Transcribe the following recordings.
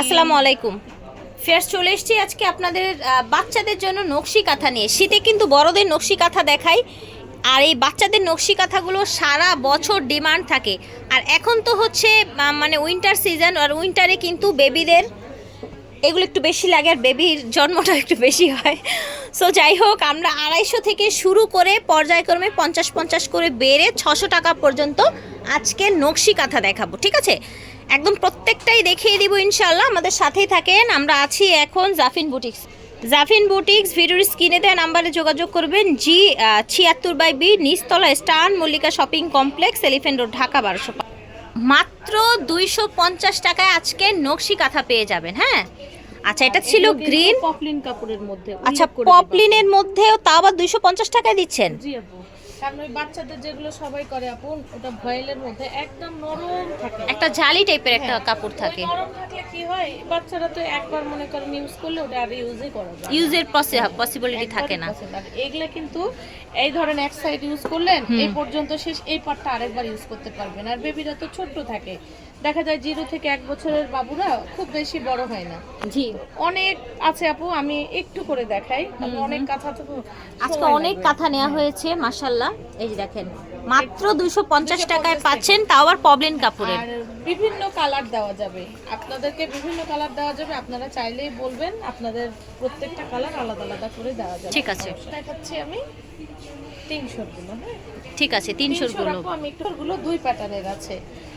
আসসালামু আলাইকুম। ফেয়ার্স চলে এসেছি আজকে আপনাদের বাচ্চাদের জন্য নকশি কাঁথা নিয়ে। শীতে কিন্তু বড়দের নকশি কাঁথা দেখাই, আর এই বাচ্চাদের নকশি কাঁথাগুলো সারা বছর ডিমান্ড থাকে। আর এখন তো হচ্ছে মানে উইন্টার সিজন আর উইন্টারে কিন্তু বেবিদের এগুলো একটু বেশি লাগে, আর বেবির জন্মটা একটু বেশি হয়। সো যাই হোক, আমরা আড়াইশো থেকে শুরু করে পর্যায়ক্রমে পঞ্চাশ পঞ্চাশ করে বেড়ে ছশো টাকা পর্যন্ত আজকে নকশি কাঁথা দেখাবো, ঠিক আছে? একদম প্রত্যেকটাই দেখিয়ে দিব ইনশাল্লাহ আমাদের সাথেই থাকেন। আমরা আছি এখন জাফিন বুটিক্স। জাফিন বুটিক্স ভিডিওর স্ক্রিনে দেওয়া নাম্বারে যোগাযোগ করবেন। জি ছিয়াত্তর বাই বি নিচতলা স্টান Mallika shopping complex elephant road Dhaka বারোশো মাত্র দুইশো পঞ্চাশ টাকায় আজকে নকশি কাঁথা পেয়ে যাবেন হ্যাঁ? আচ্ছা এটা ছিল গ্রিন। পপলিন কাপড়ের মধ্যে আচ্ছা। পপলিনের মধ্যেও তা আবার দুইশো পঞ্চাশ টাকায় দিচ্ছেন? জি আপু কারণ ওই বাচ্চাদের যেগুলো সবাই করে আপু ওটা ভয়েলের মধ্যে একদম নরম থাকে। একটা জালি টাইপের একটা হ্যাঁ, কাপড় থাকে। নরম থাকলে কি হয় বাচ্চারা তো একবার মনে করেন ইউজ করলে ওটা আর ইউজই করা যায়। ইউজের পসিবিলিটি থাকে না। এগুলা কিন্তু এই ধরেন এক সাইড ইউজ করলেন এই পর্যন্ত শেষ এই পার্টটা আরেকবার ইউজ করতে পারবেন। আর বেবিরা তো ছোট্ট থাকে। দেখা যায় জিরো থেকে এক বছরের বাবুরা খুব বেশি বড় হয় না। জি। অনেক আছে আপু আমি একটু করে দেখাই। অনেক কাঁথা তো আজকে অনেক কাঁথা নেওয়া হয়েছে মাসাল্লাহ এই যে দেখেন মাত্র দুইশো পঞ্চাশ টাকায় পাচ্ছেন তাও আর পবলিন কাপড়ের। আর বিভিন্ন কালার দেওয়া যাবে। আপনাদেরকে বিভিন্ন কালার দেওয়া যাবে আপনারা চাইলেই বলবেন আপনাদের প্রত্যেকটা কালার আলাদা আলাদা করে দেওয়া যাবে। ঠিক আছে। দেখাচ্ছি আমি তিনশোরগুলো হ্যাঁ? ঠিক আছে তিনশোরগুলো। আমি একটু গুলো দুই প্যাটার্নের আছে।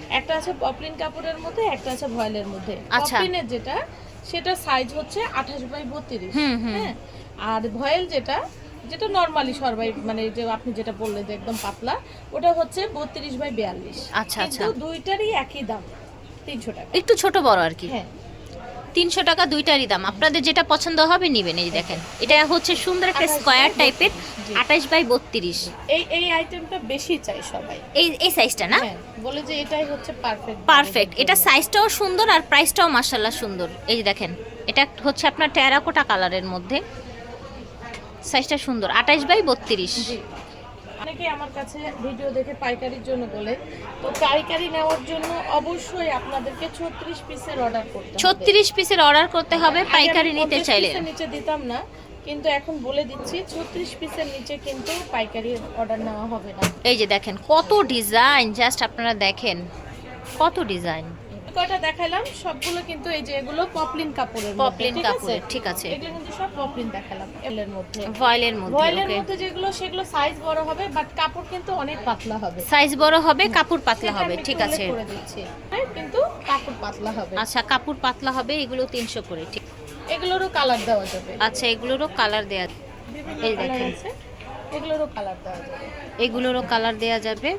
একটা আছে পপলিন কাপড়ের মধ্যে একটা আছে ভয়েলের মধ্যে। আচ্ছা। পপলিনের যেটা সেটা সাইজ হচ্ছে আঠাশ বাই বত্রিশ। হ্যাঁ? আর ভয়েল যেটা যেটা নর্মালি সবাই মানে যে আপনি যেটা বললেন যে একদম পাতলা ওটা হচ্ছে বত্রিশ বাই বিয়াল্লিশ। আচ্ছা, আচ্ছা। দুইটারই একই দাম তিনশো টাকা। একটু ছোট বড় আর কি। হ্যাঁ। তিনশো টাকা দুইটারই দাম। আপনাদের যেটা পছন্দ হবে নিবেন এই দেখেন। এটা হচ্ছে সুন্দর একটা 28 স্কোয়ার টাইপের 32 আঠাশ বাই বত্রিশ। এই এই আইটেমটা বেশি চাই সবাই। এই এই সাইজটা না? হ্যাঁ বলে যে এটাই হচ্ছে পারফেক্ট পারফেক্ট এটা সাইজটাও সুন্দর আর প্রাইসটাও মার্শাল্লাহ সুন্দর। এই যে দেখেন এটা হচ্ছে আপনার টেরাকোটা কালারের মধ্যে। সাইজটা সুন্দর আঠাশ বাই বত্রিশ। জি অনেকে আমার কাছে ভিডিও দেখে পাইকারির জন্য বলে। তো পাইকারি নেওয়ার জন্য অবশ্যই আপনাদেরকে ছত্রিশ পিসের অর্ডার করতে হবে। ছত্রিশ পিসের অর্ডার করতে হবে পাইকারি নিতে চাইলে নিচে দিতাম না কিন্তু এখন বলে দিচ্ছি ছত্রিশ পিসের নিচে কিন্তু পাইকারি অর্ডার নেওয়া হবে না। এই যে দেখেন কত ডিজাইন জাস্ট আপনারা দেখেন কত ডিজাইন কয়টা দেখালাম? সবগুলো কিন্তু এই যে এগুলো পপলিন কাপড়ের পপলিন? কাপড়ের ঠিক আছে। এগুলো কিন্তু সব পপলিন দেখালাম এলের মধ্যে। ভয়েলের মধ্যে ভয়েলের মধ্যে যেগুলো সেগুলো সাইজ বড় হবে বাট কাপড় কিন্তু অনেক পাতলা হবে। সাইজ বড় হবে কাপড় পাতলা হবে ঠিক আছে। হ্যাঁ, কিন্তু কাপড় পাতলা হবে। আচ্ছা কাপড় পাতলা হবে এগুলো তিনশো করে ঠিক। এগুলোরও কালার দেওয়া যাবে। আচ্ছা এগুলোরও কালার বিভিন্ন এই দেখেন। এগুলোরও কালার দেওয়া যাবে। এগুলোরও কালার দেয়া যাবে।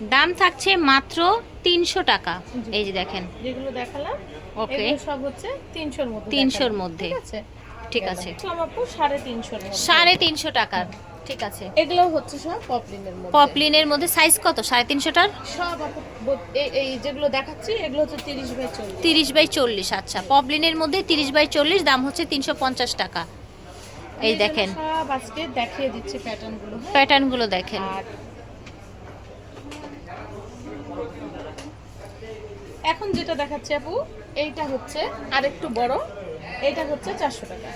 দাম থাকছে মাত্র তিনশো টাকা। এই যে দেখেন। যেগুলো দেখালাম ওকে সব হচ্ছে তিনশোর মধ্যে 300 র দেখালাম, মধ্যে। ঠিক আছে? সাড়ে তিনশোর তিনশো টাকার ঠিক আছে। এগুলো হচ্ছে সব পপলিনের মধ্যে। পপলিনের মধ্যে সাইজ কত? সাড়ে তিনশোটার? সব এই- যেগুলো দেখাচ্ছি এগুলো হচ্ছে তিরিশ বাই চল্লিশ। তিরিশ বাই চল্লিশ আচ্ছা। পপলিনের মধ্যে তিরিশ বাই চল্লিশ দাম হচ্ছে তিনশো পঞ্চাশ টাকা। এই দেখেন। সব আজকে দেখিয়ে দিচ্ছি প্যাটার্নগুলো হ্যাঁ? প্যাটার্নগুলো দেখেন। এখন যেটা দেখাচ্ছি আপু এইটা হচ্ছে আরেকটু বড় এইটা হচ্ছে চারশো টাকা।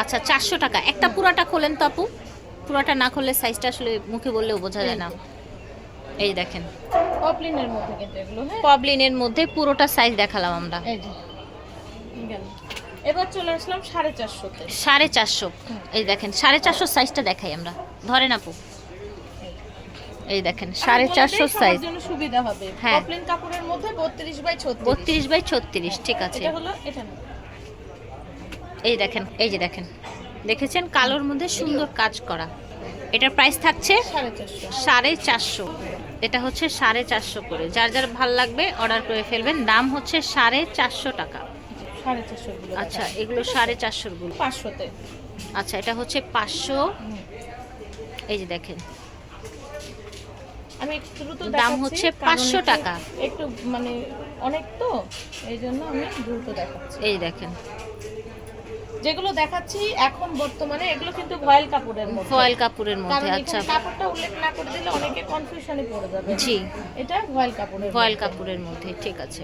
আচ্ছা চারশো টাকা। একটা পুরাটা খোলেন তো আপু? পুরাটা না খুললে সাইজটা আসলে মুখে বললেও বোঝা যায় না। এই দেখেন। পপলিনের মধ্যে কিন্তু এগুলো হ্যাঁ? পবলিনের মধ্যে পুরোটা সাইজ দেখালাম আমরা। এই যে এবার চলে আসলাম সাড়ে চারশোতে। সাড়ে চারশো। এই দেখেন সাড়ে চারশো সাইজটা দেখাই আমরা। ধরেন আপু। এই দেখেন সাড়ে চারশো সাইজ জন্য সুবিধা হবে। হ্যাঁ। পপলিন কাপড়ের মধ্যে বত্রিশ বাই ছত্রিশ। বত্রিশ বাই ছত্রিশ ঠিক আছে। এটা হলো এটা না। এই দেখেন এই যে দেখেন। দেখেছেন? কালোর মধ্যে সুন্দর কাজ করা। এটার প্রাইস থাকছে সাড়ে চারশো। এটা হচ্ছে সাড়ে চারশো করে। যার যার ভালো লাগবে অর্ডার করে ফেলবেন। দাম হচ্ছে সাড়ে চারশো টাকা। আচ্ছা এগুলো সাড়ে চারশোরগুলো। পাঁচশোতে। আচ্ছা এটা হচ্ছে পাঁচশো। এই যে দেখেন আমি একটু দ্রুত দাম হচ্ছে 500 টাকা। একটু মানে অনেক তো এই জন্য আমি দ্রুত দেখাচ্ছি। এই দেখেন। যেগুলো দেখাচ্ছি এখন বর্তমানে এগুলো কিন্তু ভয়েল কাপড়ের মধ্যে। কাপড়ের মধ্যে আচ্ছা। কাপড়টা উল্লেখ না করে দিলে অনেকে কনফিউশনে পড়ে যাবে। জি। এটা ভয়েল কাপড়ের কাপড়ের মধ্যে ঠিক আছে।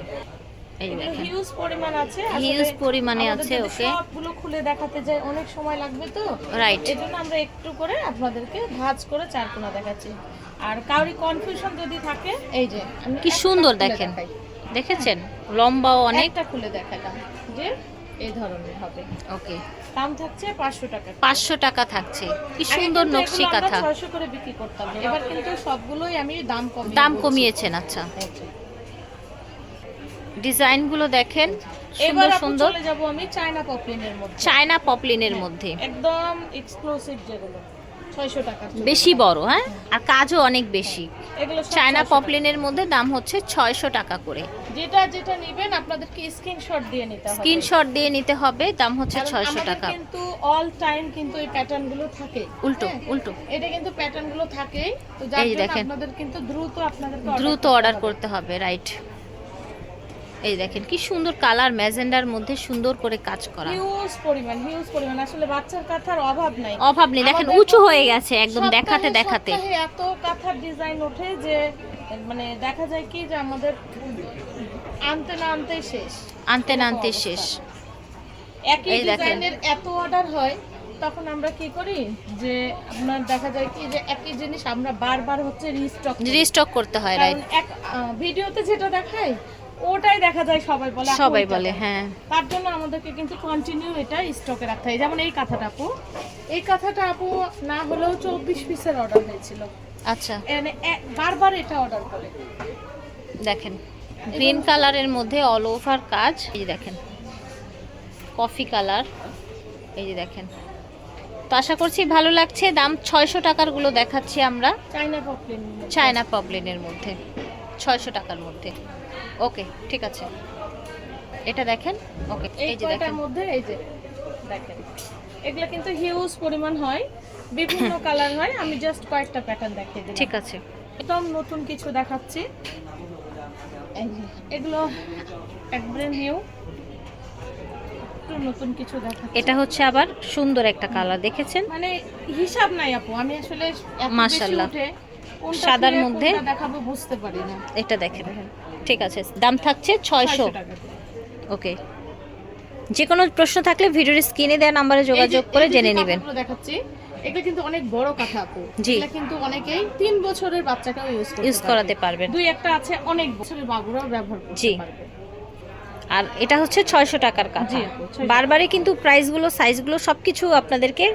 এই দেখেন। হিউজ পরিমাণ আছে। হিউজ পরিমাণে আছে ওকে সবগুলো খুলে দেখাতে যায় অনেক সময় লাগবে তো। রাইট এই জন্য আমরা একটু করে আপনাদেরকে ভাঁজ করে চারকোনা দেখাচ্ছি। আর কাউরি কনফিউশন যদি থাকে এই যে কি সুন্দর দেখেন। দেখেছেন? লম্বাও অনেক। একটা খুলে দেখালাম যে এই ধরনের হবে। ওকে। দাম থাকছে পাঁচশো টাকা পাঁচশো টাকা থাকছে। কি সুন্দর নকশি কাঁথা। 600 করে বিক্রি করতাম। এবার কিন্তু সবগুলোই আমি দাম কমিয়ে দাম কমিয়েছেন আচ্ছা। ডিজাইনগুলো দেখেন। সুন্দর সুন্দর। চলে যাব আমি চায়না পপলিনের মধ্যে। চায়না পপলিনের মধ্যে। একদম এক্সক্লুসিভ যেগুলো। 600 টাকা। বেশি বড় হ্যাঁ? আর কাজও অনেক বেশি। চায়না পপলিনের মধ্যে দাম হচ্ছে ছয়শো টাকা করে। যেটা যেটা নেবেন আপনাদেরকে স্ক্রিনশট দিয়ে নিতে হবে। স্ক্রিনশট দিয়ে নিতে হবে দাম হচ্ছে ছয়শো টাকা। কিন্তু অল টাইম কিন্তু এই প্যাটার্নগুলো থাকে। উল্টো হ্যাঁ? উল্টো। এটা কিন্তু প্যাটার্নগুলো থাকে তো যার জন্য আপনাদের কিন্তু দ্রুত আপনাদেরকে দ্রুত অর্ডার করতে হবে রাইট এই দেখেন কি সুন্দর কালার ম্যাজেন্ডার মধ্যে সুন্দর করে কাজ করা। হিউজ পরিমাণ হিউজ পরিমাণ। আসলে বাচ্চার কাঁথার অভাব নাই। অভাব নেই। দেখেন উঁচু হয়ে গেছে একদম দেখাতে দেখাতে। এত কাঁথার ডিজাইন ওঠে যে মানে দেখা যায় কি যে আমাদের আনতে না আনতে শেষ। আনতে না আনতে শেষ। একই। ডিজাইনের এত অর্ডার হয় তখন আমরা কি করি যে আপনার দেখা যায় কি যে একই জিনিস আমরা বারবার হচ্ছে রিস্টক রিস্টক করতে হয় রাইট এক ভিডিওতে যেটা দেখায় ওটাই দেখা যায় সবাই বলে সবাই বলে হ্যাঁ। তার জন্য আমাদেরকে কিন্তু কন্টিনিউ এটা স্টকে রাখতে হয়। যেমন এই কাঁথাটা আপু। এই কাঁথাটা আপু না হলেও চব্বিশ পিসের অর্ডার হয়েছিল। আচ্ছা। মানে বারবার এটা অর্ডার করে। দেখেন গ্রিন কালারের মধ্যে অল ওভার কাজ। এই দেখেন কফি কালার এই যে দেখেন। তো আশা করছি ভালো লাগছে। দাম ছয়শো টাকারগুলো দেখাচ্ছি আমরা। চায়না পপলিন চায়না পবলিনের মধ্যে। ছয়শো টাকার মধ্যে। ওকে ঠিক আছে। এটা দেখেন ওকে এই যে দেখেন। মধ্যে এই যে দেখেন। এগুলো কিন্তু হিউজ পরিমাণ হয় বিভিন্ন কালার হয়। আমি জাস্ট কয়েকটা প্যাটার্ন দেখিয়ে দিলাম। ঠিক আছে। একদম নতুন কিছু দেখাচ্ছি। এগুলো একবারে নিউ নতুন কিছু দেখাচ্ছি। এটা হচ্ছে আবার সুন্দর একটা কালার দেখেছেন? মানে হিসাব নাই আপু আমি আসলে মাশাআল্লাহ। সাদার মধ্যে? দেখাবো বুঝতে পারি না। এটা দেখেন। ঠিক আছে দাম থাকছে ছয়শো। 600 ওকে। যে কোনো প্রশ্ন থাকলে ভিডিওর স্ক্রিনে দেওয়া নাম্বারে যোগাযোগ করে জেনে নেবেন। দেখাচ্ছি এগুলো কিন্তু অনেক বড় কাঁথা আপু। এগুলো কিন্তু অনেকেই তিন বছরের বাচ্চাকেও ইউজ করতে ইউজ করাতে পারবেন দুই একটা আছে অনেক বছরের বাবুরাও ব্যবহার করতে। পারবে। আর এটা হচ্ছে ছয়শো টাকার কাঁথা। জি আপু, 600 বারবারই কিন্তু প্রাইসগুলো সাইজগুলো সব কিছু আপনাদেরকে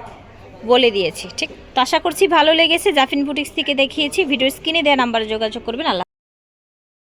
বলে দিয়েছি। ঠিক, তো আশা করছি ভালো লেগেছে। জাফিন বুটিক্স থেকে দেখিয়েছি। ভিডিও স্ক্রিনে দেওয়া নাম্বারে যোগাযোগ করবেন। আল্লাহ